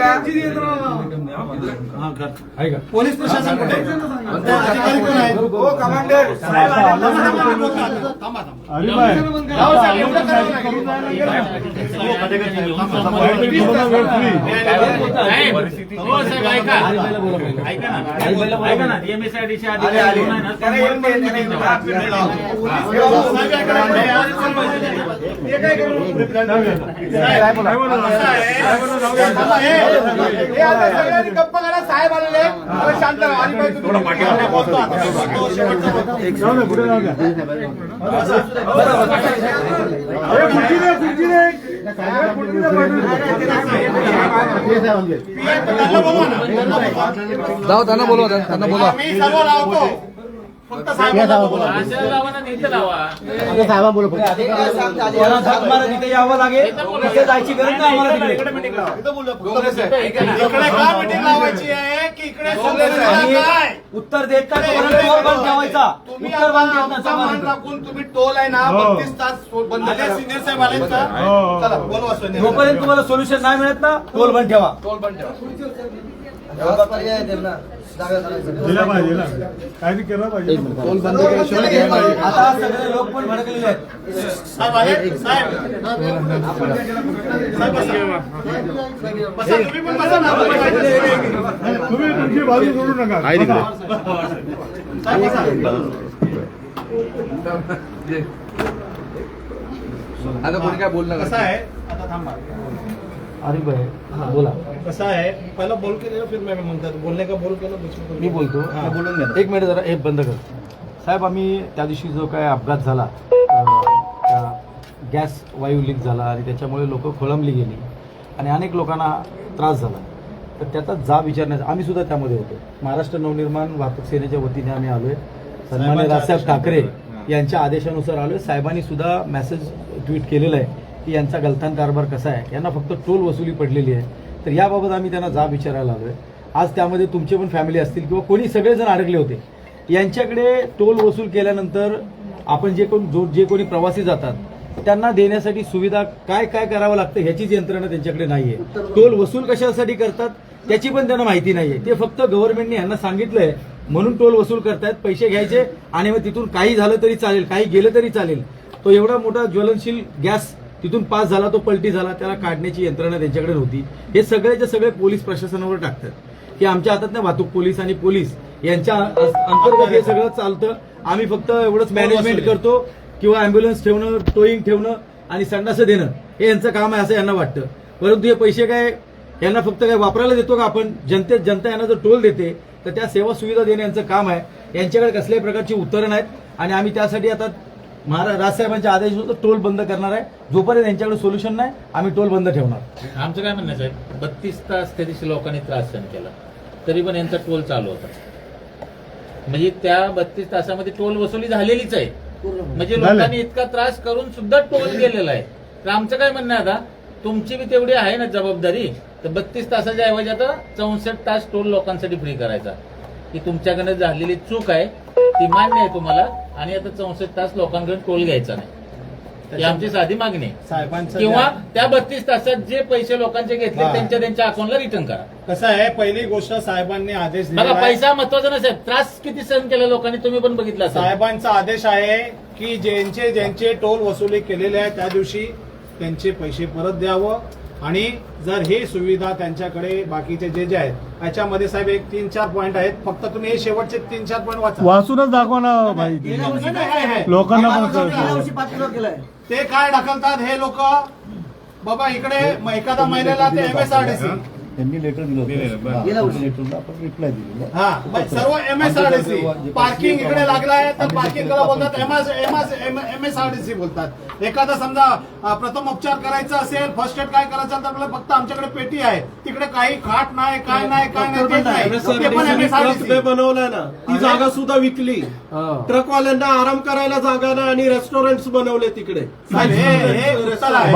का पोलीस प्रशासन कुठे आहे? कोणत्या अधिकारी कोण आहेत? हो कमांडर साहेब आले. थांबा, थांबा. राव साहेब, एवढं करावं लागेल. साहेब, हो साहेब, ऐका. ऐका ना. आले, अधिकारी हे आता सगळ्यांनी गप्प करा साहेब आलेले शांत राहा. आणि बाई तुम्ही- जाऊ त्यांना बोलवा त्यांना बोलवा मी सर्व लावतो फक्त यावं लागेल? इथे जायची गरज नाही आम्हाला तिकडे. इकडे मीटिंग लावा. इकडे का मीटिंग लावायची आहे की इकडे सगळे आणि काय उत्तर देत टोल बंद ठेवायचा? तुम्ही उत्तर बंद तुम्ही टोल आहे ना बत्तीस तास बंद करा. सिनियर साहेब आले का? चला बोलवा सोनिया. जोपर्यंत तुम्हाला सोल्युशन नाही मिळत ना टोल बंद ठेवा. दिला पाहिजे ना. काहीतरी केलं पाहिजे आता सगळे लोक पण भडकलेले आहेत. साहेब आले साहेब. साहेब बसा. बसा तुम्ही पण बसा ना. तुम्ही तुमची बाजू सोडू नका. साहेब बसा. आता कोणी काय बोलणार कसं आहे? आता थांबा. अरे भाई बोला. कसं आहे? पहिला बोल केलेलं फिर मैं म्हणतात बोलणे का बोल केलं बीच में बोलतो. हा, बोलून घ्या एक मिनिट जरा एक बंद कर. साहेब आम्ही त्या दिवशी जो काय अपघात झाला गॅस वायू लीक झाला आणि त्याच्यामुळे लोक खोळंबली गेली आणि अनेक लोकांना त्रास झाला. तर त्याचा जाब विचारण्याचा आम्ही सुद्धा त्यामध्ये होतो. महाराष्ट्र नवनिर्माण वाहतूक सेनेच्या वतीने आम्ही आलोय. सन्मान्य राजसाहेब ठाकरे यांच्या आदेशानुसार आलोय. साहेबांनी सुद्धा मेसेज ट्विट केलेलं आहे. की यांचा गलथान कारभार कसा आहे? यांना फक्त टोल वसुली पडलेली आहे. तर याबाबत आम्ही त्यांना जाब विचारायला आलो आज त्यामध्ये तुमचे पण फॅमिली असतील किंवा कोणी सगळेजण अडकले होते. यांच्याकडे टोल वसूल केल्यानंतर आपण जे कोण जो जे कोणी प्रवासी जातात त्यांना देण्यासाठी सुविधा काय काय करावं लागतं ह्याचीच यंत्रणा त्यांच्याकडे नाहीये. टोल वसूल कशासाठी करतात त्याची पण त्यांना माहिती नाहीये. ते फक्त गव्हर्नमेंटने यांना सांगितलंय म्हणून टोल वसूल करतायत पैसे घ्यायचे आणि मग तिथून काही झालं तरी चालेल काही गेलं तरी चालेल. तो एवढा मोठा ज्वलनशील गॅस तिथून पास झाला तो पलटी झाला त्याला काढण्याची यंत्रणा त्यांच्याकडे नव्हती. हे सगळेचे सगळे पोलीस प्रशासनावर टाकतात. की आमच्या हातात नाही वाहतूक पोलीस आणि पोलीस यांच्या अंतर्गत हे सगळं चालतं. आम्ही फक्त एवढंच मॅनेजमेंट करतो किंवा अँब्युलन्स ठेवणं टोईंग ठेवणं आणि संडासं देणं. हे यांचं काम आहे असं यांना वाटतं. परंतु हे पैसे काय यांना फक्त काय वापरायला देतो का आपण? जनतेत जनता यांना जर टोल देते तर त्या सेवा सुविधा देणं यांचं काम आहे. यांच्याकडे कसल्याही प्रकारची उत्तरं नाहीत. आणि आम्ही त्यासाठी आता महाराज राजसाहेबांच्या आदेशानुसार टोल बंद करणार आहे. जोपर्यंत यांच्याकडे सोल्युशन नाही आम्ही टोल बंद ठेवणार. आमचं काय म्हणणं आहे, साहेब? बत्तीस तास त्या दिवशी लोकांनी त्रास सहन केला. तरी पण यांचा टोल चालू होता. म्हणजे त्या बत्तीस तासामध्ये टोल वसुली झालेलीच आहे. म्हणजे. लोकांनी इतका त्रास करून सुद्धा टोल गेलेला आहे. तर आमचं काय म्हणणं आहे आता? तुमची बी तेवढी आहे ना जबाबदारी. तर बत्तीस तासाच्या ऐवजी आता चौसष्ट तास टोल लोकांसाठी फ्री करायचा. ही तुमच्याकडे झालेली चूक आहे. ती मान्य आहे तुम्हाला. आणि आता चौसष्ट तास लोकांकडे टोल घ्यायचा नाही ही आमची साधी मागणी आहे साहेबांचं किंवा ज्या- त्या बत्तीस तासात जे पैसे लोकांचे घेतले हा. त्यांच्या त्यांच्या अकाउंटला रिटर्न करा कसं आहे पहिली गोष्ट साहेबांनी आदेश बघा दिलेला आहे. पैसा महत्त्वाचा नसेल त्रास किती सहन केला लोकांनी तुम्ही पण बघितला असेल. साहेबांचा आदेश आहे की ज्यांचे ज्यांचे टोल वसुली केलेले आहे त्या दिवशी त्यांचे पैसे परत द्यावं आणि जर हे सुविधा त्यांच्याकडे बाकीचे जे जे आहेत याच्यामध्ये साहेब एक तीन चार पॉईंट आहेत फक्त तुम्ही हे शेवटचे तीन चार पॉईंट वाचा वाचूनच दाखवा ना भाई नाही. लोकांना पण गेल्या कळतं. वर्षी पाच किलो केलंय. ते काय ढकलतात हे लोक बाबा इकडे म- एखाद्या महिन्याला ते एमएसआरडीसी त्यांनी लेटर दिलं होतं. गेल्या वर्षी. लेटरला आपण रिप्लाय दिलेला हा मग सर्व एमएसआरडीसी पार्किंग इकडे लागलाय तर पार्किंगला बोलतात एमएसआरडीसी बोलतात एखादा समजा अ, प्रथम उपचार करायचा असेल फर्स्ट एड काय करायचं तर आपल्याला फक्त आमच्याकडे पेटी आहे तिकडे काही खाट नाही काय नाही काय नाही. ते पण. बनवलाय ना ती जागा सुद्धा विकली ट्रकवाल्यांना आराम करायला जागा नाही आणि रेस्टॉरंट बनवले तिकडे साहेब, हे हे आहे.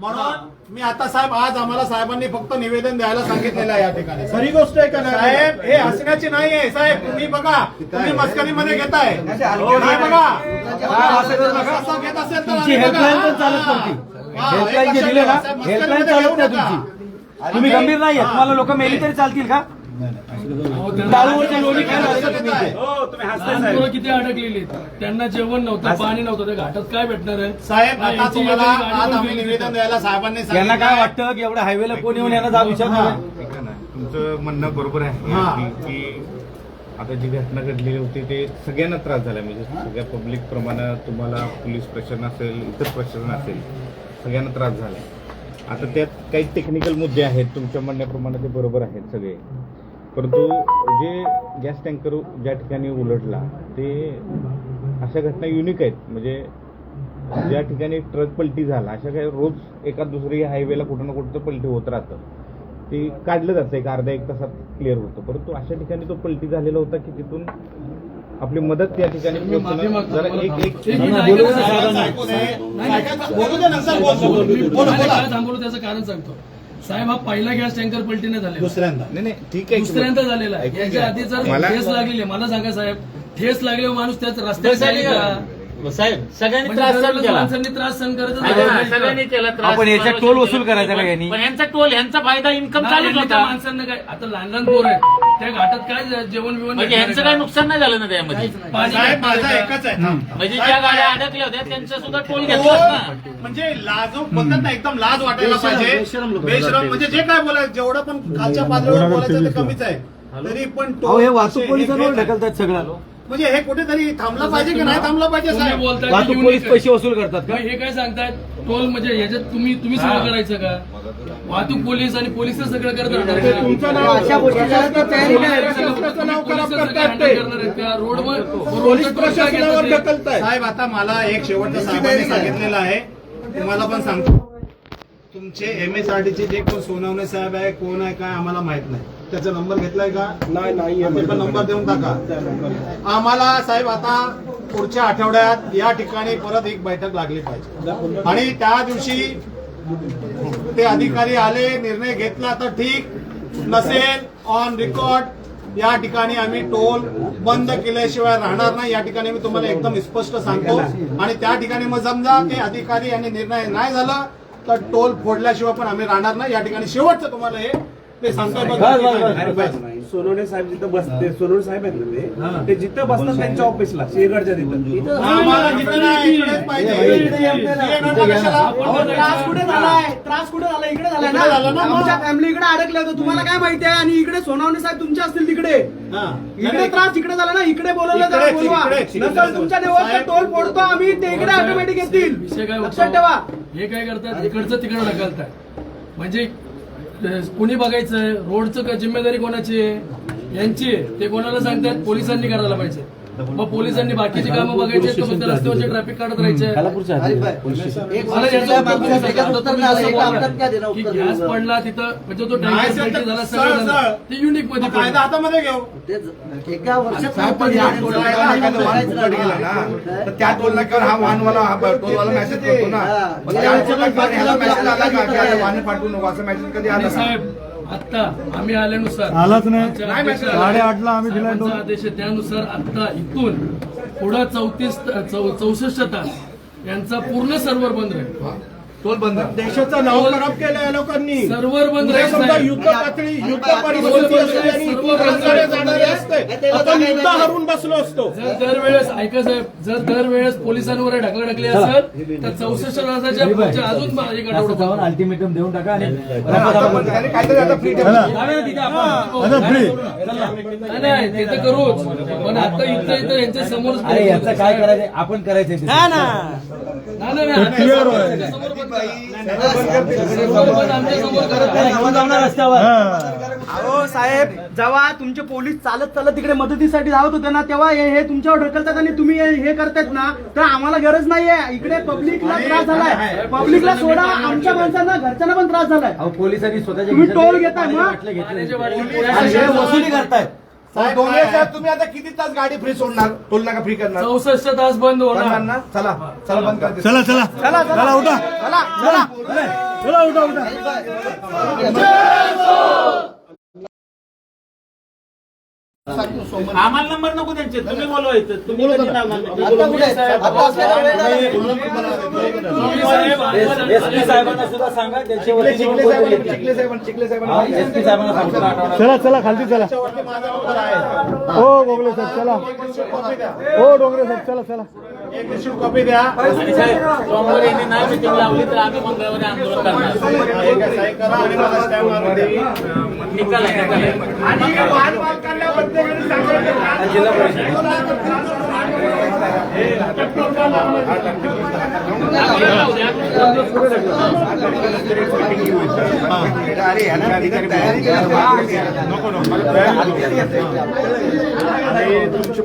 म्हणून मी आता साहेब आज आम्हाला साहेबांनी फक्त निवेदन द्यायला सांगितलेलं आहे या ठिकाणी. खरी गोष्ट आहे का नाही? साहेब हे हसण्याची नाही आहे. साहेब तुम्ही बघा तुम्ही मस्करीमध्ये घेताय. नाही बघा. असं घेत असेल तर तुमची आम्ही बघा. हेल्पलाईन पण चालत नव्हती. हेल्पलाईन जे एक दिले ना लक्षात ठेवा, साहेब, हेल्पलाईन मस्करीमध्ये चालत नाही घेऊ नका. तुमची तुम्ही गंभीर नाही आहे तुम्हाला लोक मेली तरी चालतील का? किती अडकलेली आहेत. त्यांना जेवण नव्हतं पाणी नव्हतं त्या घाटात काय भेटणार आहे साहेब हा, आता तुम्हाला आज आम्ही निवेदन. द्यायला साहेबांनी यांना काय. वाटतं की एवढ्या हायवेला कोण येऊन यांना ना तुमचं म्हणणं बरोबर आहे हा. की- की आता जी घटना घडलेली होती ते सगळ्यांना त्रास झाला म्हणजे सगळ्या पब्लिक प्रमाणे तुम्हाला पोलीस प्रशासन असेल इतर प्रशासन असेल सगळ्यांना त्रास झाला आता त्यात काही टेक्निकल मुद्दे आहेत तुमच्या म्हणण्याप्रमाणे ते बरोबर आहेत सगळे परंतु जे गॅस टँकर ज्या ठिकाणी उलटला ते अशा घटना युनिक आहेत म्हणजे ज्या ठिकाणी ट्रक पलटी झाला अशा काही रोज एका दुसरी हायवेला कुठं ना कुठं पलटी होत राहतं ते काढलं जातं एक अर्धा एक तासात क्लिअर होतं परंतु अशा ठिकाणी तो पलटी झालेला होता की तिथून आपली मदत त्या ठिकाणी जरा एक. एक त्याचं कारण सांगतो साहेब हा पहिला गॅस टँकर पलटीने झाले दुसऱ्यांदा. नाही नाही ठीक आहे. दुसऱ्यांदा झालेला आहे. याच्या. आधी जर मला- ठेस लागलेली आहे, मला सांगा साहेब ठेस लागल्यावर माणूस त्याच रस्त्यावर जाईल का? साहेब सगळ्यांनी म्हणजे त्रास सहन केला. माणसांनी त्रास सहन राहायचं. सगळ्यांनी केला त्रास आपण याचा टोल वसूल करायचा का पण- यांनी? पण यांचा टोल यांचा फायदा इन्कम होता. माणसांना काय? आता लहान लहान पोर आहेत. त्या घाटात काय जेवण बिवण म्हणजे यांचं काय? नुकसान नाही झालं ना त्यामध्ये? पाणी साहेब भेटणार माझा? एकच आहे. म्हणजे ज्या गाड्या अडकल्या होत्या त्यांचा सुद्धा टोल घेतलाच ना. तो म्हणजे लाज बोलतात ना एकदम लाज वाटायला पाहिजे. बेशरम म्हणजे जे काय बोलायचं जेवढं पण खालच्या पातळीवर बोलायचं ते कमीच आहे. तरी पण तो अहो हे वाहतूक हे- पोलिसांवर हे- ढकलतात सगळं म्हणजे हे कुठेतरी थांबलं पाहिजे की नाही थांबलं पाहिजे तुम्ही साहेब? बोलताय वाहतूक की पोलीस पैसे वसूल करतात का? हे काय सांगतायत? टोल म्हणजे याच्यात तुम्ही तुम्ही सगळं करायचं का? वाहतूक पोलीस आणि पोलीस सगळं करणार? रोडवर पोलीस प्रशासनावर साहेब आता मला एक शेवटचं साहेबांनी सांगितलेलं आहे. तुम्हाला पण सांगतो. तुमचे एम एस आर चे जे कोण सोनवणे साहेब आहे कोण आहे काय आम्हाला माहीत नाही. त्याचा नंबर घेतलाय का? नाही नाही पण नंबर देऊन टाका. आम्हाला साहेब आता पुढच्या आठवड्यात या ठिकाणी परत एक बैठक लागली पाहिजे. आणि त्या दिवशी ते अधिकारी आले निर्णय घेतला तर ठीक. नसेल ऑन रेकॉर्ड या ठिकाणी आम्ही टोल बंद केल्याशिवाय राहणार नाही. या ठिकाणी मी तुम्हाला एकदम स्पष्ट सांगतो. आणि त्या ठिकाणी मग समजा ते अधिकारी यांनी निर्णय नाही झाला तर टोल फोडल्याशिवाय पण आम्ही राहणार नाही. या ठिकाणी शेवटचं तुम्हाला हे ते बस. सोनवणे साहेब जिथं बसते सोनवणे साहेब आहेत ना ते ते जिथं बसतात त्यांच्या ऑफिसला शेरगडच्या तिथं. आम्हाला जिथं नाही, इकडेच पाहिजे. हे नका कशाला? आपण त्रास कुठे झालाय? त्रास कुठे झाला इकडे झालाय इकडे झाला ना? ना मग. आमच्या फॅमिली इकडे अडकले होते. तुम्हाला काय माहिती आहे? आणि इकडे सोनावणे साहेब तुमचे असतील तिकडे. हा. इकडे त्रास इकडे झाला ना? इकडे बोलवलं बोलवा. इकडेच, इकडेच. नसेल तुमच्या साहेब- टोल फोडतो आम्ही ते इकडे ऑटोमॅटिक येतील. विषय काय लक्षात ठेवा. हे काय करतात? इकडचं तिकडं ढकलतात. म्हणजे कुणी बघायचंय? रोडचं जिम्मेदारी कोणाची आहे? यांची आहे. ते कोणाला सांगतात? पोलिसांनी करायला पाहिजे. मग पोलिसांनी बाकीची कामं बघायची त्या रस्त्यावरचे ट्रॅफिक काढत राहायचे गॅस पडला तिथं म्हणजे तो टँकर झाला सगळं ते युनिकमध्ये कायदा. हातामध्ये घेऊ. एका वर्षात त्या टोल नाक्यावर हा वाहनवाला हा टोलवाला मेसेज करतो ना. वाहन पाठवू नको असं मेसेज कधी आला? साहेब आता आम्ही आल्यानुसार आलाच नाही. माहिती. साडेआठला आम्ही तो. आदेश आहे त्यानुसार आता इथून पुढं चौतीस चौसष्ट तास यांचा पूर्ण सर्व्हर बंद राहील टोल बंद देशाचं नाव खराब केलं या लोकांनी सर्व्हर बंद समजा. युद्ध पातळी युद्ध परिस्थिती असते आणि इथून रस्त्याने जाणारे असते आपण युद्ध हरून बसलो असतो जर दरवेळेस ऐका साहेब जर दरवेळेस पोलिसांवर ढकलाढकली असेल तर चौसष्ट तासाच्या पुढच्या अजून एक अल्टिमेटम देऊन टाका आणि काहीतरी आता फ्री ना. नाही, ते तर करूच पण आता इथं इथं यांच्या समोर याचं काय करायचं आपण करायचं ना रस्त्यावर अहो साहेब जेव्हा तुमचे पोलीस चालत चालत तिकडे मदतीसाठी धावत होते ना तेव्हा हे हे तुमच्यावर ढकलतात आणि तुम्ही हे हे करतायत ना तर आम्हाला गरज नाहीये. इकडे पब्लिकला त्रास झालाय. पब्लिकला सोडा. आमच्या माणसांना घरच्यांना पण त्रास झालाय. अहो पोलिसांनी स्वतःच्या टोल घेताय मग? हे वसुली करतायत. डोंगरे साहेब तुम्ही आता किती तास गाडी फ्री सोडणार? टोल नाका फ्री करणार. चौसष्ट तास बंद होणार. ना? चला चला बंद करा चला चला. चला चला. उठा. चला चला. चला उठा उठा. आम्हाला नंबर नको त्यांचे. तुम्ही बोलवा इथं. तुम्ही कधी. एसपी साहेबांना सुद्धा सांगा चिखले साहेबांना चिखले साहेबांना चिखले साहेबांना. एसपी साहेबांना सांगतो. आठवडा चला चला खालती चला. हो गोगले साहेब चला. हो डोंगरे साहेब चला चला. एक रिसिप्ट कॉपी द्या आणि साहेब सोमवारी यांनी नाही मिटिंग लावली तर आम्ही मंगळवारी आंदोलन करणार एक सही करा आणि मला स्टॅम्प मारून द्या. निकाल आहे, निकाल आहे. जिल्हा परिषद अरे ह्यांना आणि तुमची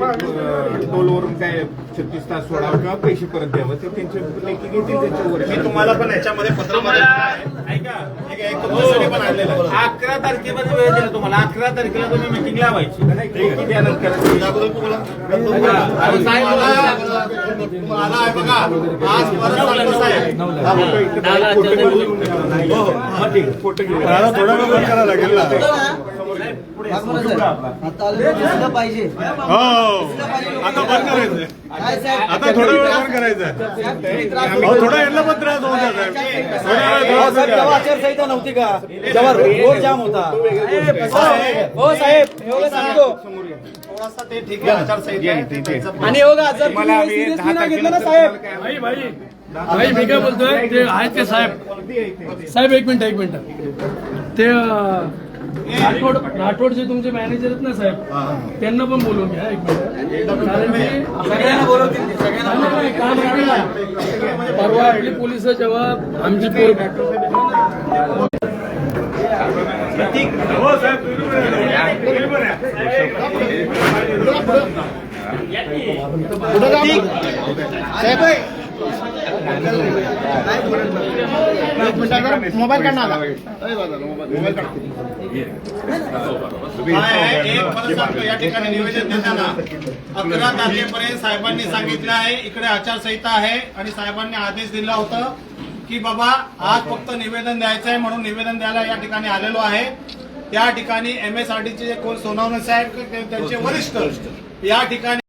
अं, टोलवरून काय छत्तीस तास सोडावं किंवा पैसे परत द्यावं ते त्यांचे लेखी घेतील त्याच्यावर मी तुम्हाला पण याच्यामध्ये पत्र आहे. अकरा तारखेमध्ये वेळ दिला तुम्हाला. अकरा तारखेला तुम्ही मिटिंग लावायची. बघा आज परत फोटो घेऊन थोडा वेळ करायला लागेल ना? पाहिजे. हो. आता बंद करायचं आता थोडा वेळ बंद करायचं थोडा यांना पण त्रास होऊ हो, आचारसंहिता नव्हती का? जेव्हा रोड जाम होता. हो साहेब. एवढं सांगतो थोडासा ते ठीक आहे. आचारसंहिता आणि एवढं जर तुम्ही हे नाही घेतलं ना साहेब? भाई भाई. भाई मी काय बोलतोय? ते आहेत ते साहेब. साहेब एक मिनिट एक मिनिट. ते राठोड राठोड जे तुमचे मॅनेजर आहेत ना साहेब त्यांना पण बोलून घ्या एक मिनिट. कारण की सगळ्यांना बोलवतील ते, सगळ्यांना नाही, नाही, काय माहिती आहे? परवा आपली पोलीस जेव्हा आमची पोर मोबाईल काढणार या ठिकाणी निवेदन देताना अकरा तारखेपर्यंत साहेबांनी सांगितलं आहे इकडे आचारसंहिता आहे आणि साहेबांनी आदेश दिला होता की बाबा आज फक्त निवेदन द्यायचं आहे म्हणून निवेदन द्यायला या ठिकाणी आलेलो आहे त्या ठिकाणी एमएसआरडीचे जे कोण सोनावणे साहेब त्यांचे वरिष्ठ या ठिकाणी